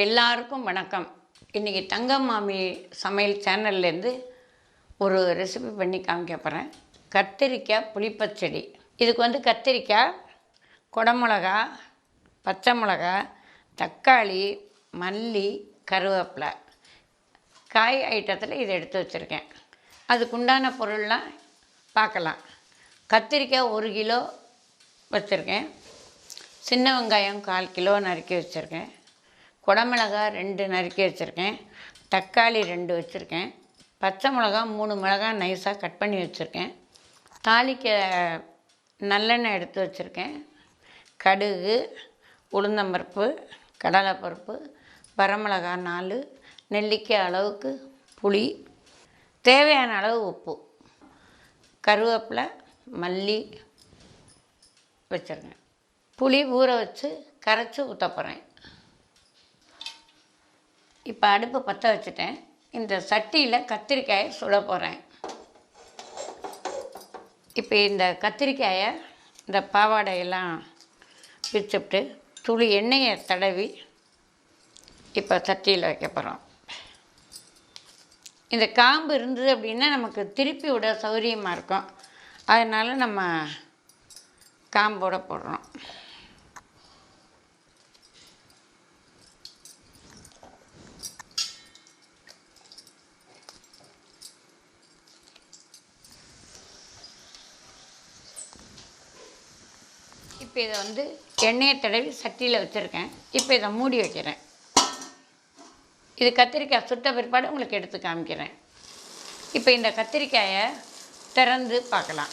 உங்கள் எல்லாருக்கும் வணக்கம். இன்றைக்கி தங்கம் மாமி சமையல் சேனல்லேருந்து ஒரு ரெசிபி பண்ணி காமிக்க போகிறேன் கத்திரிக்காய் புளிப்பச்செடி. இதுக்கு வந்து கத்திரிக்காய் குடமிளகா பச்சை மிளகா தக்காளி மல்லி கருவேப்பிலை. காய் ஐட்டத்தில் இதை எடுத்து வச்சுருக்கேன். அதுக்குண்டான பொருள்லாம் பார்க்கலாம். கத்திரிக்காய் ஒரு கிலோ வச்சுருக்கேன். சின்ன வெங்காயம் கால் கிலோ நறுக்கி வச்சுருக்கேன். குடமிளகா ரெண்டு நறுக்கி வச்சுருக்கேன். தக்காளி ரெண்டு வச்சுருக்கேன். பச்சை மிளகா மூணு மிளகா நைஸாக கட் பண்ணி வச்சுருக்கேன். தாளிக்க நல்லெண்ணெய் எடுத்து வச்சுருக்கேன். கடுகு உளுந்தம்பருப்பு கடலைப்பருப்பு வரமிளகா நாலு நெல்லிக்காய் அளவுக்கு புளி தேவையான அளவு உப்பு கருவேப்பிலை மல்லி வச்சுருங்க புளி ஊற வச்சு கரைச்சி ஊற்ற போகிறேன் இப்போ அடுப்பு பற்ற வச்சுட்டேன். இந்த சட்டியில் கத்திரிக்காயை சுட போகிறேன் இப்போ இந்த கத்திரிக்காயை இந்த பாவாடையெல்லாம் பிரிச்சுவிட்டு துளி எண்ணெயை தடவி இப்போ சட்டியில் வைக்க போகிறோம் இந்த காம்பு இருந்தது அப்படின்னா நமக்கு திருப்பி விட சௌகரியமாக இருக்கும். அதனால் நம்ம காம்போட போடுறோம். இப்போ இதை வந்து எண்ணெயை தடவி சட்டியில் வச்சுருக்கேன். இப்போ இதை மூடி வைக்கிறேன். இது கத்திரிக்காய் சுட்ட பிற்பாடு உங்களுக்கு எடுத்து காமிக்கிறேன். இப்போ இந்த கத்திரிக்காயை திறந்து பார்க்கலாம்.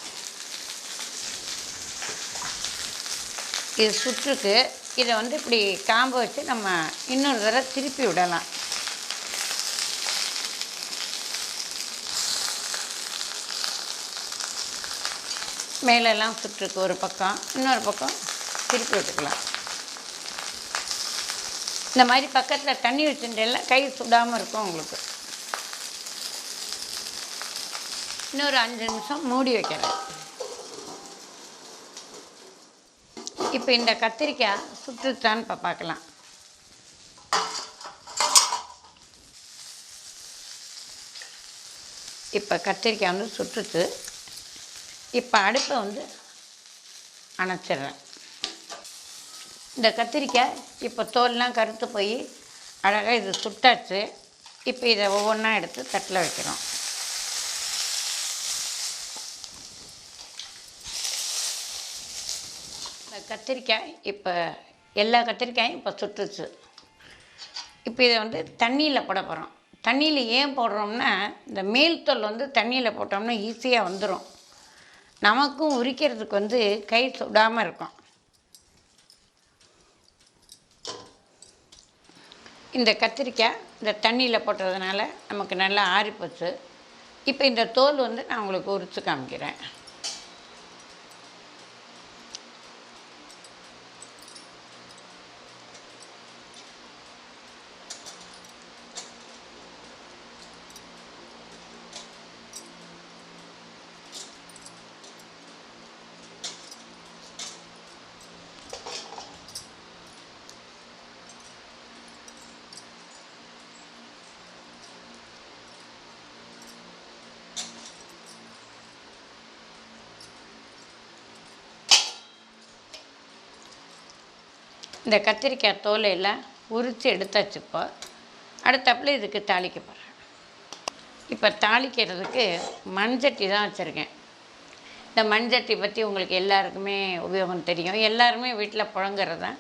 இது சுற்றுக்கு இதை வந்து இப்படி காம்பு வச்சு நம்ம இன்னொரு தடவை திருப்பி விடலாம். மேலெல்லாம் சுற்றுக்கு ஒரு பக்கம் இன்னொரு பக்கம் திருப்பி விட்டுக்கலாம். இந்த மாதிரி பக்கத்தில் தண்ணி வச்சுட்டேல கை சுடாமல் இருக்கும் உங்களுக்கு. இன்னொரு அஞ்சு நிமிஷம் மூடி வைக்கிறேன் இப்போ இந்த கத்திரிக்காய் சுற்றுச்சான்னு இப்போ பார்க்கலாம். இப்போ கத்திரிக்காய் வந்து சுற்றுச்சு இப்போ அடுப்பை வந்து அணைச்சிடுறேன். இந்த கத்திரிக்காய் இப்போ தோல்லாம் கருத்து போய் அழகாக இது சுட்டாச்சு. இப்போ இதை ஒவ்வொன்றா எடுத்து தட்டில் வைக்கிறோம். இந்த கத்திரிக்காய் இப்போ எல்லா கத்திரிக்காயும் இப்போ சுட்டுச்சு. இப்போ இதை வந்து தண்ணியில் போட போகிறோம் தண்ணியில் ஏன் போடுறோம்னா இந்த மேல் தொல் வந்து தண்ணியில் போட்டோம்னா ஈஸியாக வந்துடும் நமக்கும் உரிக்கிறதுக்கு வந்து கை சுடாமல் இருக்கும். இந்த கத்திரிக்காய் இந்த தண்ணியில் போட்டதுனால நமக்கு நல்லா ஆறிப்போச்சு. இப்போ இந்த தோல் வந்து நான் உங்களுக்கு உரித்து காமிக்கிறேன். இந்த கத்திரிக்காய் தோலையில் உரித்து எடுத்தாச்சு இப்போ அடுத்தப்பில் இதுக்கு தாளிக்க போகிறேன் இப்போ தாளிக்கிறதுக்கு மண்சட்டி தான் வச்சுருக்கேன். இந்த மண்சட்டி பற்றி உங்களுக்கு எல்லாருக்குமே உபயோகம் தெரியும். எல்லாருமே வீட்டில் புழங்குறது? தான்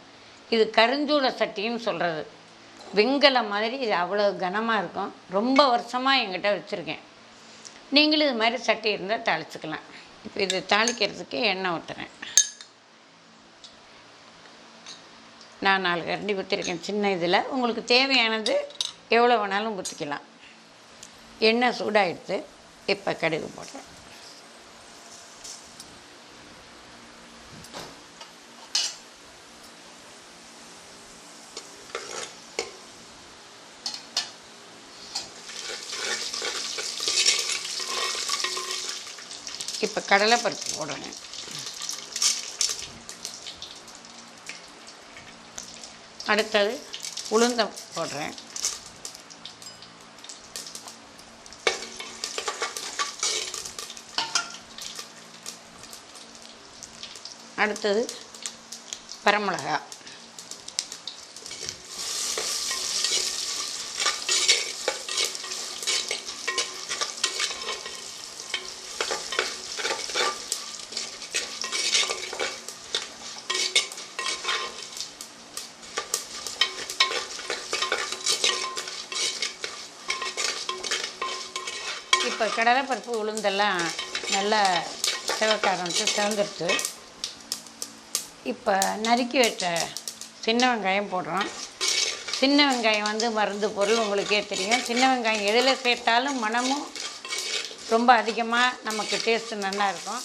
இது கருஞ்சூள சட்டின்னு சொல்கிறது வெங்கல மாதிரி இது அவ்வளோ கனமாக இருக்கும். ரொம்ப வருஷமாக எங்கிட்ட வச்சுருக்கேன். நீங்களும் இது மாதிரி சட்டி இருந்தால் தாளிச்சுக்கலாம். இப்போ இது தாளிக்கிறதுக்கு எண்ணெய் ஊற்றுறேன் நான் நாலு கரண்டி ஊற்றிருக்கேன் சின்ன இதில். உங்களுக்கு தேவையானது எவ்வளோ வேணாலும் ஊற்றிக்கலாம் எண்ணெய் சூடாகிடுது இப்போ கடுகு போடுறேன். இப்போ கடலைப்பருப்பு போடுறேன். அடுத்தது உளுந்தம் போடுறேன். அடுத்தது பரமிளகாய் இப்போ கடலைப்பருப்பு உளுந்தெல்லாம் நல்லா சிவக்க ஆரம்பிச்சு சிவந்துருச்சு. இப்போ நறுக்கி வச்ச சின்ன வெங்காயம் போடுறோம். சின்ன வெங்காயம் வந்து மருந்து பொருள் உங்களுக்கே தெரியும். சின்ன வெங்காயம் எதில் சேர்த்தாலும் மனமும் ரொம்ப அதிகமாக நமக்கு டேஸ்ட்டு நல்லா இருக்கும்.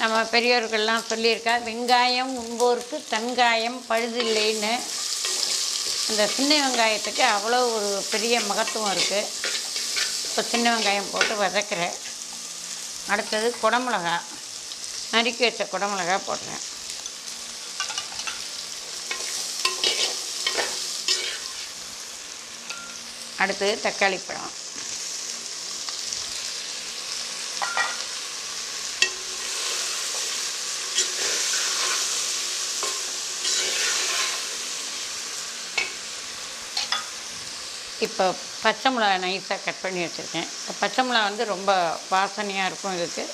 நம்ம பெரியோர்கள்லாம் சொல்லியிருக்கா வெங்காயம் உண்போருக்கு தன்காயம் பழுதில்லைன்னு. அந்த சின்ன வெங்காயத்துக்கு அவ்வளோ ஒரு பெரிய மகத்துவம் இருக்குது இப்போ சின்ன வெங்காயம் போட்டு வதக்குறேன். அடுத்தது குடமிளகா நறுக்கி வச்ச குடமிளகா போடுறேன். அடுத்தது தக்காளி பழம். இப்போ பச்சை மிளகா நைஸாக கட் பண்ணி வச்சுருக்கேன். இப்போ பச்சை மிளகா வந்து ரொம்ப வாசனையாக இருக்கும் இதுக்கு.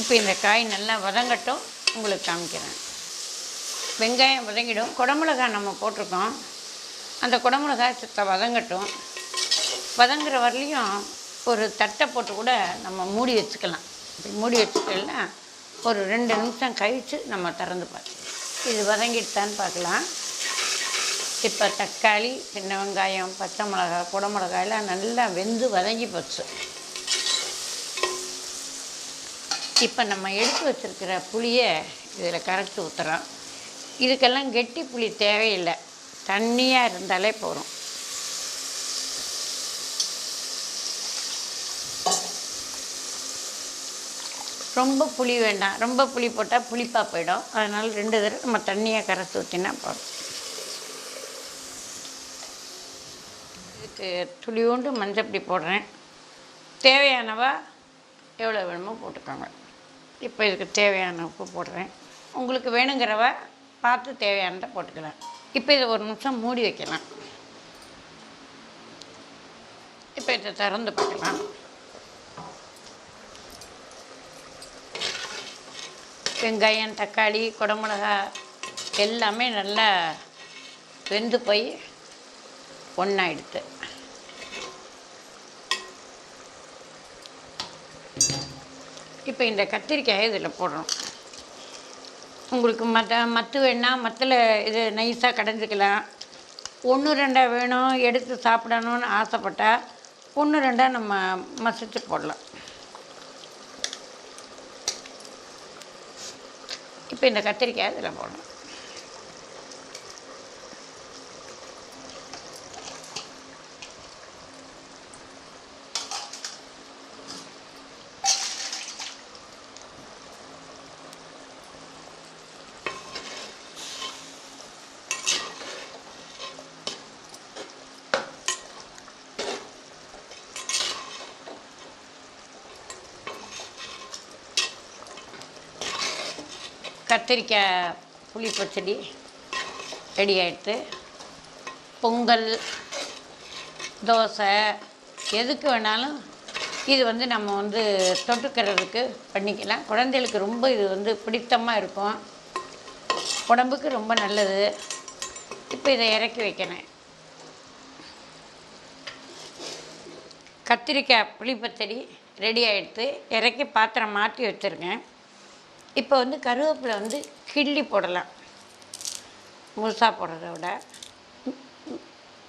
இப்போ இந்த காய் நல்லா வதங்கட்டும் உங்களுக்கு காமிக்கிறேன். வெங்காயம் வதங்கிடும். குடமிளகாய் நம்ம போட்டிருக்கோம். அந்த குடமிளகாய் சுத்த வதங்கட்டும். வதங்குற வரலையும் ஒரு தட்டை போட்டு கூட நம்ம மூடி வச்சுக்கலாம். இப்படி மூடி வச்சுட்டோம்னா ஒரு ரெண்டு நிமிஷம் கழித்து நம்ம திறந்து பார்க்கலாம். இது வதங்கிட்டான்னு பார்க்கலாம். இப்போ தக்காளி சின்ன வெங்காயம் பச்சை மிளகாய் மிளகா குடமிளகாயெல்லாம் நல்லா வெந்து வதங்கி போச்சு. இப்போ நம்ம எடுத்து வச்சிருக்கிற புளியை இதில் கரைச்சி ஊற்றுறோம் இதுக்கெல்லாம் கெட்டி புளி தேவையில்லை. தண்ணியாக இருந்தாலே போதும். ரொம்ப புளி வேண்டாம். ரொம்ப புளி போட்டால் புளிப்பாக போயிடும். அதனால் ரெண்டு தடவை நம்ம தண்ணியை கரைச்சி ஊற்றினா போதும். இதுக்கு துளியோண்டு மஞ்சப்பொடி போடுறேன். தேவையானவா எவ்வளோ வேணுமோ போட்டுக்கோங்க. இப்போ இதுக்கு தேவையான உப்பு போடுறேன். உங்களுக்கு வேணுங்கிறவ பார்த்து தேவையானதை போட்டுக்கலாம். இப்போ இதை ஒரு நிமிஷம் மூடி வைக்கலாம். இப்போ இதை திறந்து பார்க்கலாம். வெங்காயம் தக்காளி குடமிளகா எல்லாமே நல்லா வெந்து போய் ஒன்றாயிடுது இப்போ இந்த கத்திரிக்காயை இதில் போடுறோம் உங்களுக்கு மற்ற மத்து வேணால் மத்தில் இது நைஸாக கடைஞ்சிக்கலாம். ஒன்று ரெண்டாக வேணும் எடுத்து சாப்பிடணும்னு ஆசைப்பட்டால் ஒன்று ரெண்டாக நம்ம மசித்து போடலாம். இப்போ இந்த கத்திரிக்காய் இதில் போடணும். கத்திரிக்காய் புளி பச்சடி ரெடி ஆயிடுத்து. பொங்கல் தோசை எதுக்கு வேணாலும் இது வந்து நம்ம வந்து தொட்டுக்கிறதுக்கு பண்ணிக்கலாம். குழந்தைகளுக்கு ரொம்ப இது வந்து பிடித்தமாக இருக்கும். உடம்புக்கு ரொம்ப நல்லது. இப்போ இதை இறக்கி வைக்கிறேன். கத்திரிக்காய் புளிப்பச்சடி ரெடி ஆகிடுத்து இறக்கி பாத்திரம் மாற்றி வச்சுருக்கேன். இப்போ வந்து கருவேப்பிலை வந்து கிள்ளி போடலாம். முழுசாக போடுறத விட.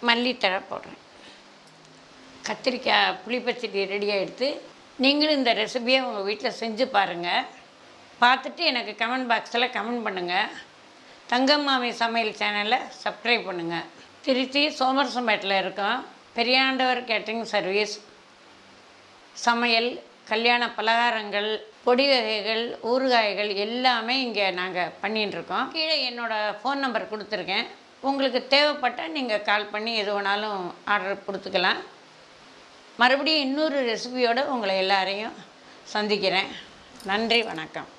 மல்லித்தழை போடுறேன். கத்திரிக்காய் புளிப்பச்சடி ரெடியாக எடுத்து நீங்களும் இந்த ரெசிபியை உங்கள் வீட்டில் செஞ்சு பாருங்கள் பார்த்துட்டு எனக்கு கமெண்ட் பாக்ஸில் கமெண்ட் பண்ணுங்கள் தங்கம்மாமி சமையல் சேனலை சப்ஸ்கிரைப் பண்ணுங்கள் திருச்சி சோமரசம்பேட்டில் இருக்கோம். பெரியாண்டவர் கேட்டரிங் சர்வீஸ் சமையல் கல்யாண பலகாரங்கள் பொடி வகைகள் ஊறுகாய்கள் எல்லாமே இங்கே நாங்கள் பண்ணிட்டுருக்கோம் கீழே என்னோடய ஃபோன் நம்பர் கொடுத்துருக்கேன். உங்களுக்கு தேவைப்பட்டால் நீங்கள் கால் பண்ணி எது வேணாலும் ஆர்டர் கொடுத்துக்கலாம். மறுபடியும் இன்னொரு ரெசிபியோடு உங்களை எல்லாரையும் சந்திக்கிறேன். நன்றி வணக்கம்.